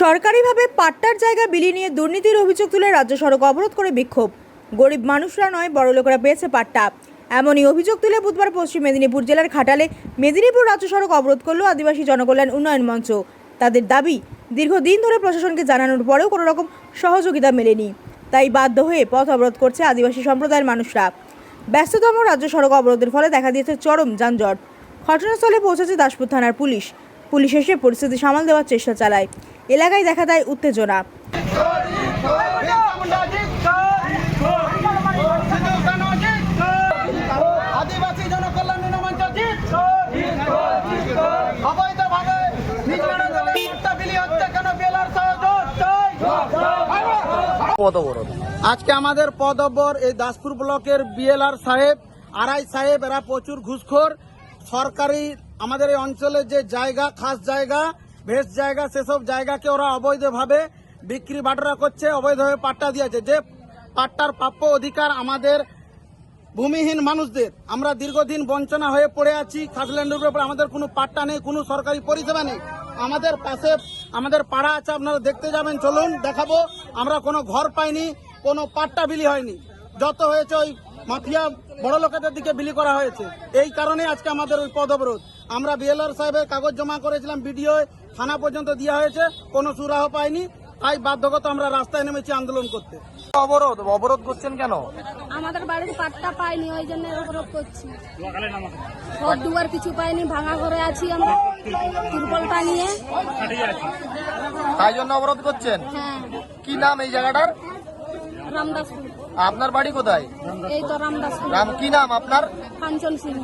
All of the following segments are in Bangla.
সরকারিভাবে পাট্টার জায়গা বিলি নিয়ে দুর্নীতির অভিযোগ তুলে রাজ্য সড়ক অবরোধ করে বিক্ষোভ। গরিব মানুষরা নয়, বড়লোকেরা পেয়েছে পাট্টা। এমনই অভিযোগ তুলে বুধবার পশ্চিম মেদিনীপুর জেলার খাটালে মেদিনীপুর রাজ্য সড়ক অবরোধ করল আদিবাসী জনকল্যাণ উন্নয়ন মঞ্চ। তাদের দাবি, দীর্ঘদিন ধরে প্রশাসনকে জানানোর পরেও কোনো রকম সহযোগিতা মেলেনি। তাই বাধ্য হয়ে পথ অবরোধ করছে আদিবাসী সম্প্রদায়ের মানুষরা। ব্যস্ততম রাজ্য সড়ক অবরোধের ফলে দেখা দিয়েছে চরম যানজট। ঘটনাস্থলে পৌঁছেছে দাসপুর থানার পুলিশ। পুলিশ এসে পরিস্থিতি সামাল দেওয়ার চেষ্টা চালায়। এলাকায় দেখা দেয় উত্তেজনা। আজকে আমাদের পদব্বর এই দাসপুর ব্লকের বিএলআর সাহেব আড়াই সাহেব এরা প্রচুর ঘুষখোর। সরকারি আমাদের এই অঞ্চলের যে জায়গা খাস জায়গা বেশ জায়গা, সেসব জায়গাকে ওরা অবৈধভাবে বিক্রি বাটরা করছে, অবৈধভাবে পাট্টা দিয়েছে। যে পাট্টার প্রাপ্য অধিকার আমাদের ভূমিহীন মানুষদের। আমরা দীর্ঘদিন বঞ্চনা হয়ে পড়ে আছি খাসল্যান্ডের উপরে আমাদের কোনো পাট্টা নেই, কোনো সরকারি পরিষেবা নেই। আমাদের পাশে, আমাদের পাড়া আছে, আপনারা দেখতে যাবেন, চলুন দেখাবো। আমরা কোনো ঘর পাইনি, কোনো পাট্টা বিলি হয়নি। যত হয়েছে ওই মাফিয়া বড় লোকেদের দিকে বিলি করা হয়েছে। এই কারণে আজকে আমাদের ওই পদ অবরোধ। আমরা বিএলআর সাহেবের কাগজ জমা করেছিলাম বিডিও থানা পর্যন্ত দেওয়া হয়েছে কোনো সুরাহ পাইনি। তাই বাধ্যগত আমরা রাস্তায় নেমেছি আন্দোলন করতে। অবরোধ অবরোধ করছেন কেন? আমাদের বাড়িতে পাট্টা পাইনি ওই জন্য অবরোধ করছি। ঘর দুয়ার কিছু পাইনি ভাঙা ঘরে আছি আমরা। তিরপলটা নিয়ে। তাই জন্য অবরোধ করছেন? হ্যাঁ। কি নাম এই জায়গাটার? রামদাসপুর। আপনার বাড়ি কোথায়? এই তো রামদাসপুর নাম কি নাম আপনার? কাঞ্চন সিং।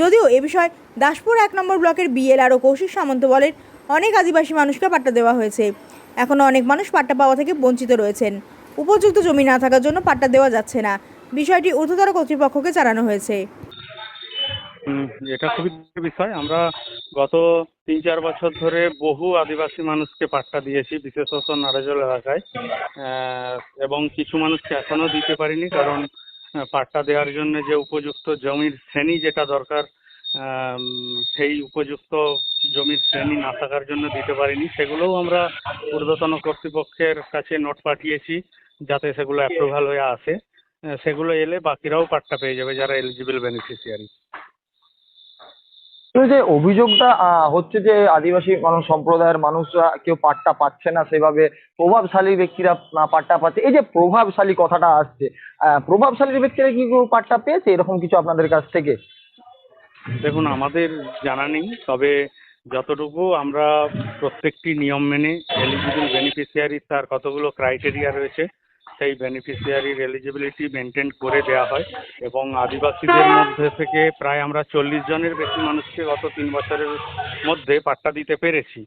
যদিও এ বিষয়ে দাসপুর এক নম্বর ব্লকের বিএলআর ও কৌশিক সামন্ত বলেন অনেক আদিবাসী মানুষকে পাট্টা দেওয়া হয়েছে। এখনও অনেক মানুষ পাট্টা পাওয়া থেকে বঞ্চিত রয়েছেন। উপযুক্ত জমি না থাকার জন্য পাট্টা দেওয়া যাচ্ছে না। বিষয়টি ঊর্ধ্বতর কর্তৃপক্ষকে জানানো হয়েছে। এটা খুবই বিষয়। আমরা গত তিন চার বছর ধরে বহু আদিবাসী মানুষকে পাট্টা দিয়েছি, বিশেষত নারাজল এলাকায়। এবং কিছু মানুষকে এখনও দিতে পারিনি কারণ পাট্টা দেওয়ার জন্য যে উপযুক্ত জমির শ্রেণি যেটা দরকার সেই উপযুক্ত জমির শ্রেণি না থাকার জন্য দিতে পারিনি। সেগুলোও আমরা ঊর্ধ্বতন কর্তৃপক্ষের কাছে নোট পাঠিয়েছি যাতে সেগুলো অ্যাপ্রুভাল হয়ে আসে। সেগুলো এলে বাকিরাও পাট্টা পেয়ে যাবে যারা এলিজিবল বেনিফিশিয়ারি যে অভিযোগটা হচ্ছে যে আদিবাসী মানুষ সম্প্রদায়ের মানুষরা কেউ পাট্টা পাচ্ছে না সেভাবে, প্রভাবশালী ব্যক্তিরা পাট্টা পাচ্ছে, এই যে প্রভাবশালী কথাটা আসছে প্রভাবশালী ব্যক্তিরা কি কেউ পাট্টা পেয়েছে? এরকম কিছু আপনাদের কাছ থেকে? দেখুন, আমাদের জানা নেই, তবে যতটুকু আমরা প্রত্যেকটি নিয়ম মেনে এলিজিবল বেনিফিশিয়ারি তার কতগুলো ক্রাইটেরিয়া রয়েছে সেই বেনিফিশিয়ারির এলিজিবিলিটি মেনটেন করে দেওয়া হয় এবং আদিবাসীদের মধ্যে থেকে প্রায় আমরা চল্লিশ জনের বেশি মানুষকে গত তিন বছরের মধ্যে পাট্টা দিতে পেরেছি।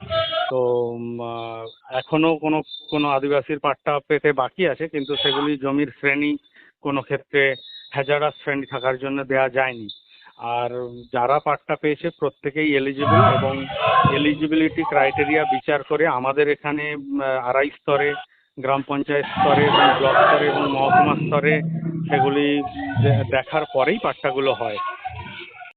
তো উম, আহ, এখনও কোনো কোনো আদিবাসীর পাট্টা পেতে বাকি আছে কিন্তু সেগুলি জমির শ্রেণি কোনো ক্ষেত্রে হ্যাজারাস শ্রেণি থাকার জন্য দেওয়া যায়নি। আর যারা পাট্টা পেয়েছে প্রত্যেকেই এলিজিবল এবং এলিজিবিলিটি ক্রাইটেরিয়া বিচার করে আমাদের এখানে আড়াই স্তরে গ্রাম পঞ্চায়েত স্তরে এবং ব্লক স্তরে এবং মহকুমা স্তরে সেগুলি দেখার পরেই পাট্টাগুলো হয়।